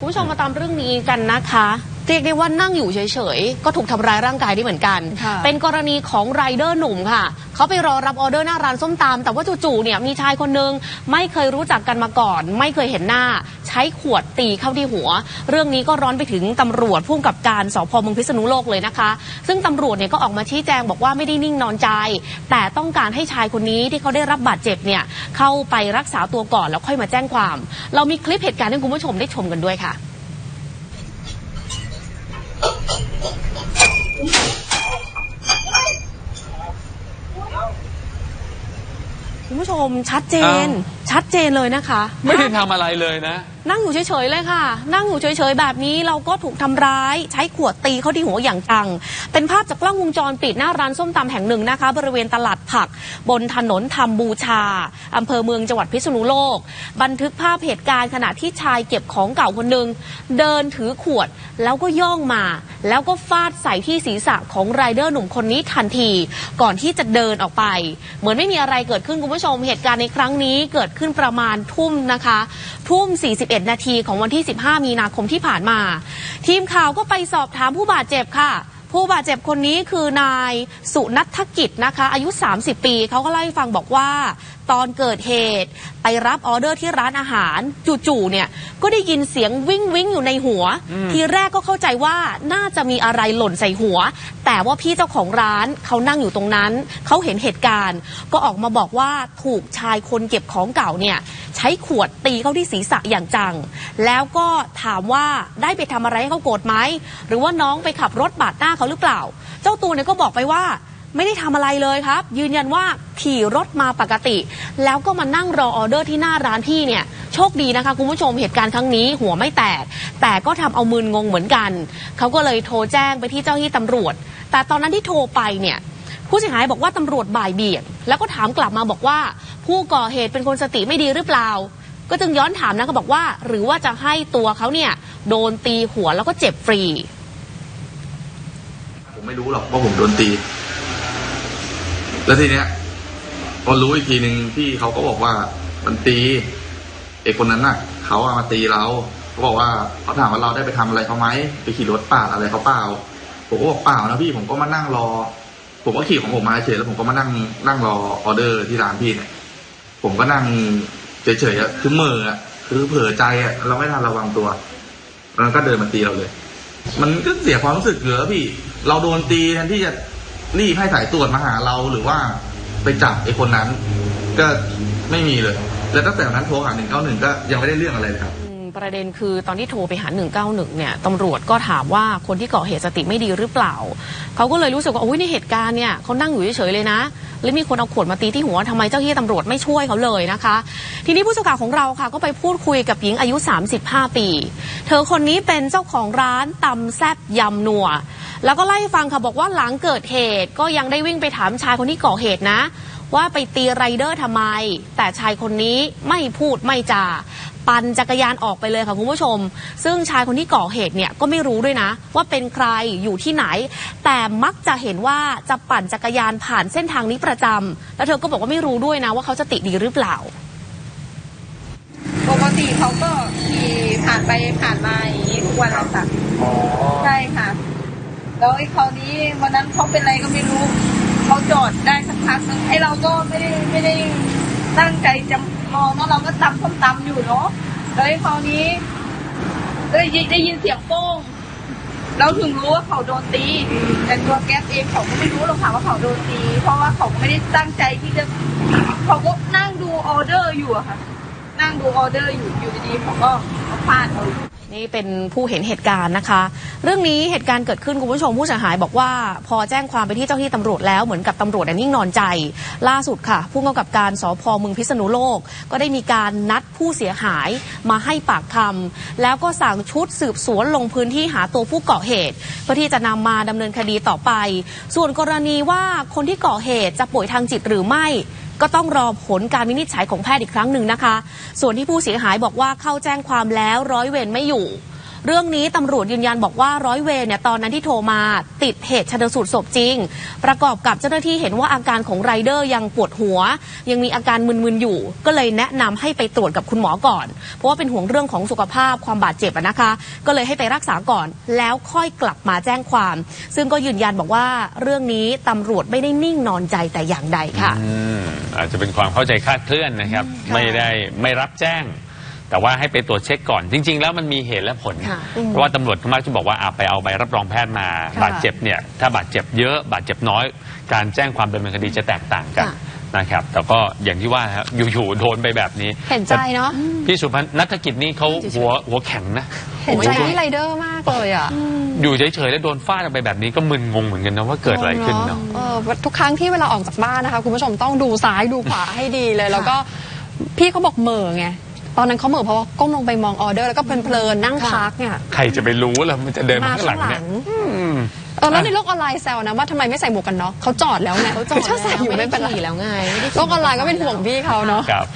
คุณผู้ชมมาตามเรื่องนี้กันนะคะ เรียกได้ว่านั่งอยู่เฉยๆ ก็ถูกทำร้ายร่างกายได้เหมือนกัน ค่ะ เป็นกรณีของไรเดอร์หนุ่มค่ะ เขาไปรอรับออเดอร์หน้าร้านส้มตำแต่ว่าจู่ๆเนี่ยมีชายคนนึงไม่เคยรู้จักกันมาก่อน ไม่เคยเห็นหน้า ใช้ขวดตีเข้าที่หัว เรื่องนี้ก็ร้อนไปถึงตำรวจพุ่มกับการสพเมืองพิษณุโลกเลยนะคะ ซึ่งตำรวจเนี่ยก็ออกมาชี้แจงบอกว่าไม่ได้นิ่งนอนใจ แต่ต้องการให้ชายคนนี้ที่เขาได้รับบาดเจ็บเนี่ยเข้าไปรักษาตัวก่อนแล้วค่อยมาแจ้งความ เรามีคลิปเหตุการณ์ให้คุณผู้ชมได้ชมกันด้วยค่ะ คุณผู้ช มชัดเจน ชัดเจนเลยนะคะ ไม่ได้ทำอะไรเลยนะ นั่งอยู่เฉยๆเลยค่ะ นั่งอยู่เฉยๆแบบนี้เราก็ถูกทำร้าย ใช้ขวดตีเข้าที่หัวอย่างจัง เป็นภาพจากกล้องวงจรปิดหน้าร้านส้มตำแห่งหนึ่งนะคะ บริเวณตลาดผัก บนถนนธรรมบูชาอำเภอเมืองจังหวัดพิษณุโลก บันทึกภาพเหตุการณ์ขณะที่ชายเก็บของเก่าคนหนึ่งเดินถือขวดแล้วก็ย่องมา แล้วก็ฟาดใส่ที่ศีรษะของไรเดอร์หนุ่มคนนี้ทันที ก่อนที่จะเดินออกไป เหมือนไม่มีอะไรเกิดขึ้นคุณผู้ชมเหตุการณ์ในครั้งนี้เกิดขึ้นประมาณทุ่มนะคะ ทุ่ม 41 นาทีของวันที่ 15 มีนาคมที่ผ่านมา ทีมข่าวก็ไปสอบถามผู้บาดเจ็บค่ะผู้บาดเจ็บคนนี้คือนายสุนัทกิจนะคะ อายุ 30 ปี เขาก็เล่าให้ฟังบอกว่า ตอนเกิดเหตุไปรับออเดอร์ที่ร้านอาหาร จู่ๆเนี่ยก็ได้ยินเสียงวิ่งวิ่งอยู่ในหัว ทีแรกก็เข้าใจว่าน่าจะมีอะไรหล่นใส่หัว แต่ว่าพี่เจ้าของร้านเขานั่งอยู่ตรงนั้น เขาเห็นเหตุการณ์ ก็ออกมาบอกว่าถูกชายคนเก็บของเก่าเนี่ยใช้ขวดตีเข้าที่ศีรษะอย่างจัง แล้วก็ถามว่าได้ไปทำอะไรให้เขาโกรธไหมหรือว่าน้องไปขับรถบาดหน้าเขาหรือเปล่า เจ้าตัวเนี่ยก็บอกไปว่า ไม่ได้ทำอะไรเลยครับ ยืนยันว่าขี่รถมาปกติ แล้วก็มานั่งรอออเดอร์ที่หน้าร้านพี่เนี่ย โชคดีนะคะคุณผู้ชมเหตุการณ์ครั้งนี้หัวไม่แตก แต่ก็ทำเอามืนงงเหมือนกัน เขาก็เลยโทรแจ้งไปที่เจ้าหน้าที่ตำรวจ แต่ตอนนั้นที่โทรไปเนี่ยผู้เสียหายบอกว่าตำรวจบ่ายเบี่ยงแล้วก็ถามกลับมาบอกว่า ผู้ก่อเหตุเป็นคนสติไม่ดีหรือเปล่า ก็จึงย้อนถามนะก็บอกว่า หรือว่าจะให้ตัวเขาเนี่ยโดนตีหัวแล้วก็เจ็บฟรี ผมไม่รู้หรอกว่าผมโดนตี แล้วทีเนี้ยพอรู้อีกทีหนึ่งพี่เขาก็บอกว่ามันตีเอกคนนั้นน่ะเขาอะมาตีเราเขาบอกว่าเขาถามว่าเราได้ไปทำอะไรเขาไหมไปขี่รถปาดอะไรเขาเปล่าผมก็บอกเปล่านะพี่ผมก็มานั่งรอ ผมก็ขี่ของผมมาเฉยแล้วผมก็มานั่งนั่งรอออเดอร์ที่ร้านพี่เนี่ยผมก็นั่งเฉยๆอะคือเมืออะคือเผลอใจอะเราไม่ทันระวังตัวแล้วมันก็เดินมาตีเราเลย มันก็เสียความรู้สึกเยอพี่ เราโดนตีแทนที่จะ รีบให้สายตรวจมาหาเราหรือว่าไปจับไอ้คนนั้น ก็ไม่มีเลย แล้วตั้งแต่วันนั้นโทรหาหนึ่งเก้าหนึ่งก็ยังไม่ได้เรื่องอะไรเลยครับประเด็นคือตอนที่โทรไปหา 191 เนี่ยตำรวจก็ถามว่าคนที่ก่อเหตุสติไม่ดีหรือเปล่า เขาก็เลยรู้สึกว่าโอ้ยในเหตุการณ์เนี่ยเขานั่งอยู่เฉยๆเลยนะ แล้วมีคนเอาขวดมาตีที่หัวทำไมเจ้าหน้าที่ตำรวจไม่ช่วยเขาเลยนะคะ ทีนี้ผู้สื่อข่าวของเราค่ะ ก็ไปพูดคุยกับหญิงอายุ 35 ปี เธอคนนี้เป็นเจ้าของร้านตำแซบยำนัว แล้วก็ไล่ให้ฟังค่ะบอกว่าหลังเกิดเหตุก็ยังได้วิ่งไปถามชายคนที่ก่อเหตุนะ ว่าไปตีไรเดอร์ทำไม แต่ชายคนนี้ไม่พูดไม่จาปั่นจักรยานออกไปเลยค่ะคุณผู้ชม ซึ่งชายคนที่ก่อเหตุเนี่ยก็ไม่รู้ด้วยนะ ว่าเป็นใครอยู่ที่ไหน แต่มักจะเห็นว่าจะปั่นจักรยานผ่านเส้นทางนี้ประจำแล้วเธอก็บอกว่าไม่รู้ด้วยนะ ว่าเขาจะติดีหรือเปล่าปกติเขาก็ขี่ผ่านไปผ่านมาอย่างนี้ทุกวันเลยค่ะใช่ค่ะ แล้วไอ้คราวนี้วันนั้นเขาเป็นอะไรก็ไม่รู้เขาจอดได้สักพักนึงไอ้เราก็ไม่ได้ไม่ได้ตั้งใจจะมองเนาะเราก็ตำส้มตำอยู่เนาะแล้วไอ้คราวนี้ได้ยินได้ยินเสียงโป้งเราถึงรู้ว่าเขาโดนตี แต่ตัวแก๊ปเองเขาก็ไม่รู้หรอกค่ะว่าเขาโดนตี เพราะว่าเขาไม่ได้ตั้งใจที่จะเขาก็นั่งดูออเดอร์อยู่อะค่ะ นั่งดูออเดอร์อยู่อยู่ดีๆเขาก็มาฟาดเรา นี่เป็นผู้เห็นเหตุการณ์นะคะ เรื่องนี้เหตุการณ์เกิดขึ้นคุณผู้ชมผู้เสียหายบอกว่าพอแจ้งความไปที่เจ้าหน้าที่ตำรวจแล้วเหมือนกับตำรวจนิ่งนอนใจ ล่าสุดค่ะผู้กำกับการสพเมืองพิษณุโลก ก็ได้มีการนัดผู้เสียหายมาให้ปากคำแล้วก็สั่งชุดสืบสวนลงพื้นที่หาตัวผู้ก่อเหตุ เพื่อที่จะนำมาดำเนินคดีต่อไป ส่วนกรณีว่าคนที่ก่อเหตุจะป่วยทางจิตหรือไม่ ก็ต้องรอผลการวินิจฉัยของแพทย์อีกครั้งหนึ่งนะคะ ส่วนที่ผู้เสียหายบอกว่าเข้าแจ้งความแล้วร้อยเวรไม่อยู่ เรื่องนี้ตำรวจยืนยันบอกว่าร้อยเวรเนี่ยตอนนั้นที่โทรมาติดเหตุชนสูตรศพจริง ประกอบกับเจ้าหน้าที่เห็นว่าอาการของไรเดอร์ยังปวดหัว ยังมีอาการมึนๆอยู่ ก็เลยแนะนำให้ไปตรวจกับคุณหมอก่อน เพราะว่าเป็นห่วงเรื่องของสุขภาพความบาดเจ็บอะนะคะ ก็เลยให้ไปรักษาก่อน แล้วค่อยกลับมาแจ้งความ ซึ่งก็ยืนยันบอกว่าเรื่องนี้ตำรวจไม่ได้นิ่งนอนใจแต่อย่างใดค่ะอืมอาจจะเป็นความเข้าใจคลาดเคลื่อนนะครับ ไม่ได้ไม่รับแจ้ง แต่ว่าให้ไปตรวจเช็คก่อน จริง ๆ แล้วมันมีเหตุและผล ค่ะเพราะว่าตำรวจก็มักจะบอกว่าอะไปเอาใบรับรองแพทย์มา ค่ะบาดเจ็บเนี่ยถ้าบาดเจ็บเยอะบาดเจ็บน้อย การแจ้งความดำเนินคดีจะแตกต่างกันค่ะ นะครับ แต่ก็อย่างที่ว่าครับอยู่ๆโดนไปแบบนี้เห็นใจเนาะพี่สุพันธ์นัฐกิจนี่เขาหัวหัวแข็งนะ เห็นใจพี่ไรเดอร์มากเลยอะอยู่เฉยๆแล้วโดนฟาดไปแบบนี้ก็มึนงงเหมือนกันนะว่าเกิดอะไรขึ้นเนาะเออทุกครั้งที่เวลาออกจากบ้านนะคะ คุณผู้ชมต้องดูซ้ายดูขวาให้ดีเลย แล้วก็พี่เขาบอกเหม่อไง ตอนนั้นเขาเหม่อเพราะว่าก้มลงไปมองออเดอร์ แล้วก็เพลินๆนั่งพักเนี่ยใครจะไปรู้ล่ะมันจะเดินมามาข้างหลัข้างงหเนี่ลัยงอืมเออแล้วในโลกออนไลน์แซวนะว่าทำไมไม่ใส่หมวกกันน็อกเขาจอดแล้วไงเขาจอดถ้าใส่อยู่แล้วไม่เป็นไรขี่แล้วไงไม่ได้ขี่โลกออนไลน์ก็เป็นห่วงพี่เขาเนาะครับ